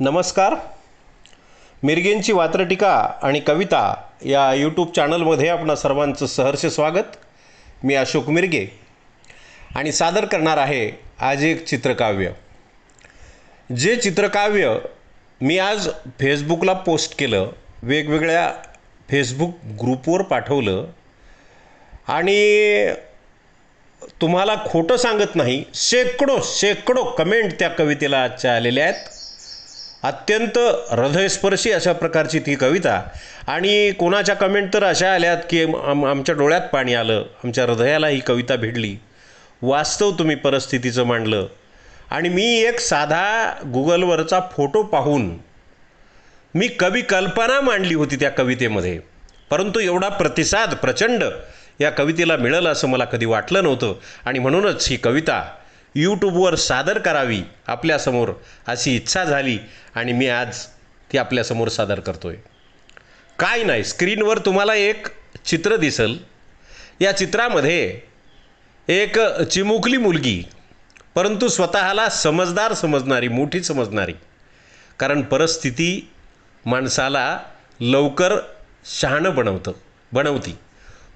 नमस्कार. मिरगेंची वात्रटिका आणि कविता या यूट्यूब चॅनलमध्ये आपणा सर्वांचं सहर्ष स्वागत. मी अशोक मिरगे आणि सादर करणार आहे आज एक चित्रकाव्य. जे चित्रकाव्य मी आज फेसबुकला पोस्ट केलं वेगवेगळ्या फेसबुक ग्रुपवर पाठवलं आणि तुम्हाला खोटं सांगत नाही शेकडो शेकडो कमेंट त्या कवितेला आजच्या आलेल्या आहेत. अत्यंत हृदयस्पर्शी अशा प्रकारची ती कविता. आणि कोणाच्या कमेंट तर अशा आल्यात की आम आमच्या डोळ्यात पाणी आलं आमच्या हृदयाला ही कविता भिडली. वास्तव तुम्ही परिस्थितीचं मांडलं. आणि मी एक साधा गुगलवरचा फोटो पाहून मी कवी कल्पना मांडली होती त्या कवितेमध्ये. परंतु एवढा प्रतिसाद प्रचंड या कवितेला मिळेल असं मला कधी वाटलं नव्हतं. आणि म्हणूनच ही कविता यूट्यूबवर सादर करावी आपल्यासमोर अशी इच्छा झाली आणि मी आज ती आपल्यासमोर सादर करतो आहे काय नाही स्क्रीनवर तुम्हाला एक चित्र दिसल. या चित्रामध्ये एक चिमुकली मुलगी परंतु स्वतःला समजदार समजणारी मोठी समजणारी. कारण परिस्थिती माणसाला लवकर शहाणं बनवतं बनवती.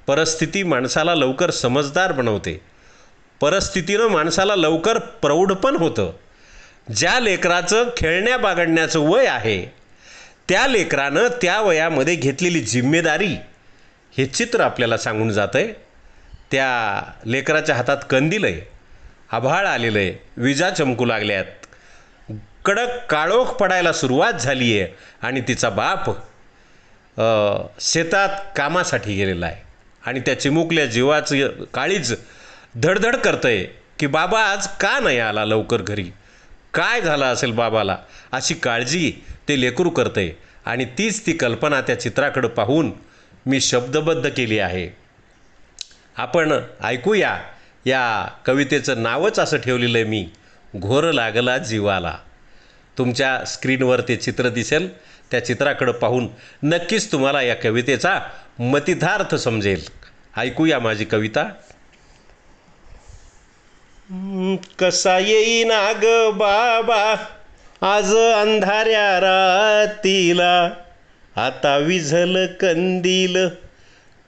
परिस्थिती माणसाला लवकर समजदार बनवते. परिस्थितीनं माणसाला लवकर प्रौढ पण होतं. ज्या लेकराचं खेळण्या बागडण्याचं वय आहे त्या लेकरानं त्या वयामध्ये घेतलेली जिम्मेदारी हे चित्र आपल्याला सांगून जातं आहे त्या लेकराच्या हातात कंदील आहे आभाळ आलेलं आहे विजा चमकू लागल्यात. कडक काळोख पडायला सुरुवात झाली आहे आणि तिचा बाप शेतात कामासाठी गेलेला आहे. आणि त्या चिमुकल्या जीवाचं काळीज धडधड करतंय की बाबा आज का नाही आला लवकर घरी? काय झालं असेल बाबाला? अशी काळजी ते लेकरू करतंय. आणि तीच ती कल्पना त्या चित्राकडं पाहून मी शब्दबद्ध केली आहे. आपण ऐकूया या कवितेचं नावच असं ठेवलेलं आहे मी घोर लागला जीवाला. तुमच्या स्क्रीनवर ते चित्र दिसेल. त्या चित्राकडं पाहून नक्कीच तुम्हाला या कवितेचा मतितार्थ समजेल. ऐकूया माझी कविता. कसा येईना ग बाबा? आज अंधाऱ्या रातीला आता विझल कंदील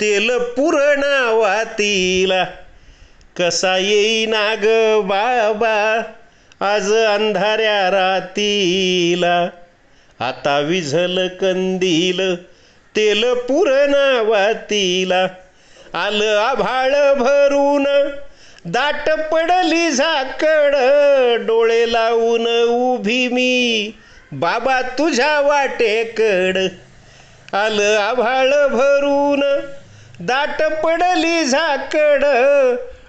तेल पुरणा वातीला. कसा येईना ग बाबा? आज अंधाऱ्या रातीला आता विझल कंदील तेल पुरणा वातीला. आलं आभाळ भरून दाट पडली झाकड डोळे लावून उभी मी. बाबा तुझ्या वाटेकड. आलं आभाळ भरून. दाट पडली झाकड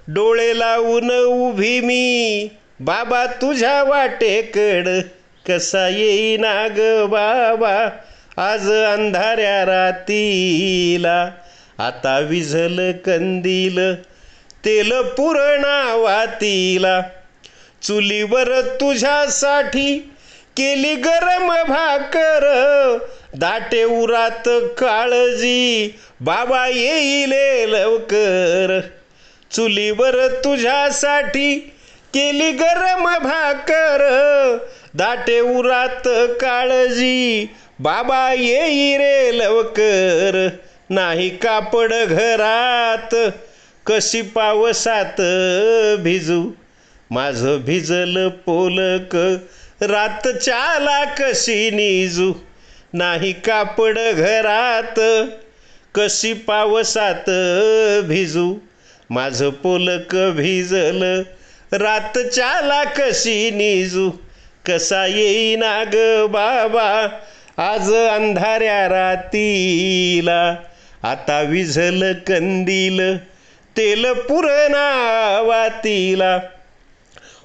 डोळे लावून उभी मी. बाबा तुझ्या वाटेकड कसा येईना ग बाबा. आज अंधाऱ्या रातीला आता विझल कंदील. तेल पुरणावातीला. चुलीवर तुझ्यासाठी केली गरम भाकर. दाटे उरात काळजी बाबा येईले लवकर. चुलीवर तुझ्यासाठी केली गरम भाकर. दाटे उरात काळजी बाबा येई रे लवकर. नाही कापड घरात कशी पावसात भिजू? माझं भिजल पोलक रात चाला कशी निजू? नाही कापड घरात कशी पावसात भिजू? माझं पोलक भिजल रात चाला कशी निजू? कसा येईना ग बाबा आज अंधाऱ्या रातीला? आता विझल कंदील तेल पुरणा वातीला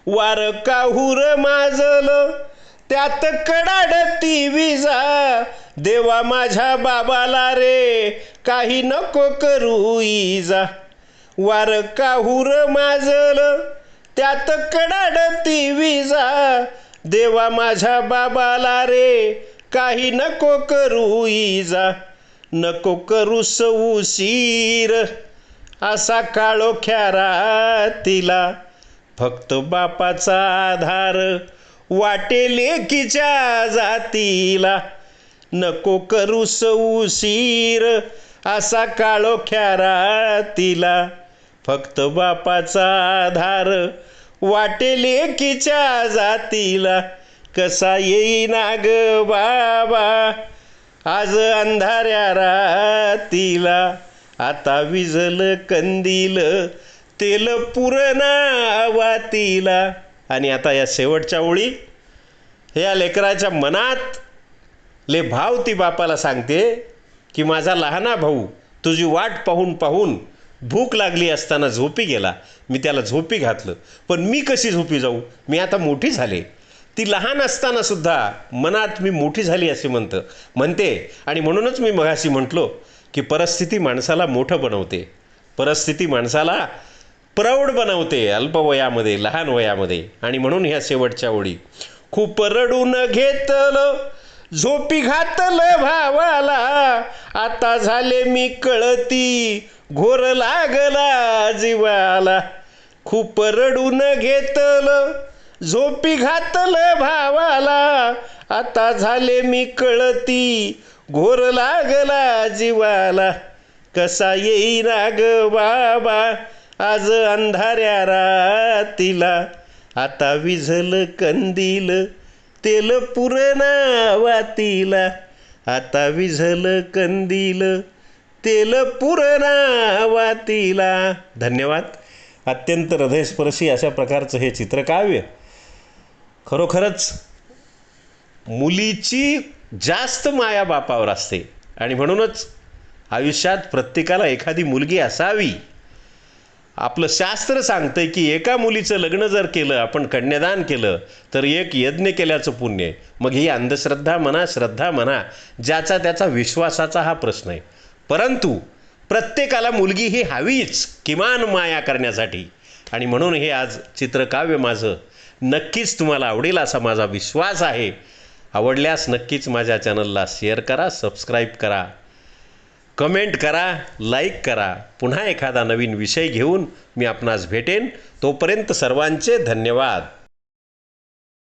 वार काहूर माजल त्यात कडाडती विजा देवा माझ्या बाबाला रे काही नको करू इजा. वार काहूर माजल त्यात कडाडती विजा देवा माझ्या बाबाला रे काही नको करू इजा. नको करू सौशीर असा काळोख्या रातीला फक्त बापाचा आधार वाटे लेकीच्या जातीला. नको करू उशीर असा काळोख्या रातीला फक्त बापाचा आधार वाटे लेकीच्या जातीला. कसा येईना ग बाबा? आज अंधाऱ्या रातीला. आता विझल कंदील तेल पुरणा वातीला. आणि आता या शेवटच्या ओळी. या लेकराच्या मनात ले भाव ती बापाला सांगते की माझा लहाना भाऊ तुझी वाट पाहून पाहून भूक लागली असताना झोपी गेला. मी त्याला झोपी घातलं. पण मी कशी झोपी जाऊ? मी आता मोठी झाले. ती लहान असताना सुद्धा मनात मी मोठी झाली असे म्हणतं. म्हणते आणि म्हणूनच मी मघाशी म्हटलो की परिस्थिती माणसाला मोठं बनवते. परिस्थिती माणसाला प्रौढ बनवते अल्पवयामध्ये लहान वयामध्ये. आणि म्हणून ह्या शेवटच्या ओळी. खूप रडून घेतलं झोपी घातलं भावाला. आता झाले मी कळती घोर लागला जीवाला. खूप रडून घेतलं झोपी घातलं भावाला. आता झाले मी कळती घोर लागला जीवाला. कसा येईना ग बाबा? आज अंधाऱ्या रातीला. आता विझल कंदील तेल पुरणा वातीला. आता विझल कंदील तेल पुरणा वातीला. धन्यवाद. अत्यंत हृदयस्पर्शी अशा प्रकारचं हे चित्रकाव्य. खरोखरच मुलीची जास्त माया बापावर असते. आणि म्हणूनच आयुष्यात प्रत्येकाला एखादी मुलगी असावी. आपलं शास्त्र सांगतंय की एका मुलीचं लग्न जर केलं आपण कन्यादान केलं तर एक यज्ञ केल्याचं पुण्य आहे. मग ही अंधश्रद्धा म्हणा श्रद्धा म्हणा ज्याचा त्याचा विश्वासाचा हा प्रश्न आहे. परंतु प्रत्येकाला मुलगी ही हवीच किमान माया करण्यासाठी. आणि म्हणून हे आज चित्रकाव्य माझं नक्कीच तुम्हाला आवडेल असा माझा विश्वास आहे. आवडल्यास नक्कीच माझ्या चॅनलला शेअर करा सबस्क्राईब करा कमेंट करा लाईक करा. पुन्हा एखादा नवीन विषय घेऊन मी आपणास भेटेन. तोपर्यंत सर्वांचे धन्यवाद.